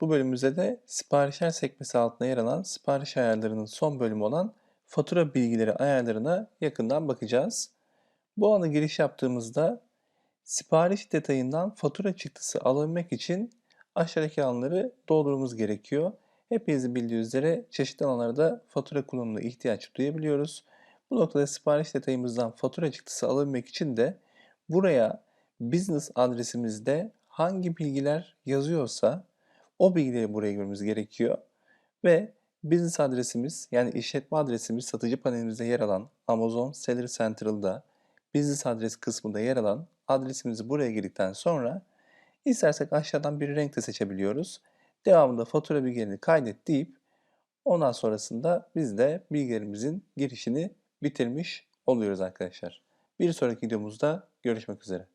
Bu bölümümüzde de siparişler sekmesi altında yer alan sipariş ayarlarının son bölümü olan fatura bilgileri ayarlarına yakından bakacağız. Bu ana giriş yaptığımızda sipariş detayından fatura çıktısı alabilmek için aşağıdaki alanları doldurmamız gerekiyor. Hepinizin bildiği üzere çeşitli alanlarda fatura kullanımına ihtiyaç duyabiliyoruz. Bu noktada sipariş detayımızdan fatura çıktısı alabilmek için de buraya business adresimizde hangi bilgiler yazıyorsa o bilgileri buraya girmemiz gerekiyor. Ve business adresimiz yani işletme adresimiz satıcı panelimizde yer alan Amazon Seller Central'da business adres kısmında yer alan adresimizi buraya girdikten sonra istersek aşağıdan bir renk de seçebiliyoruz. Devamında fatura bilgilerini kaydet deyip ondan sonrasında biz de bilgilerimizin girişini bitirmiş oluyoruz arkadaşlar. Bir sonraki videomuzda görüşmek üzere.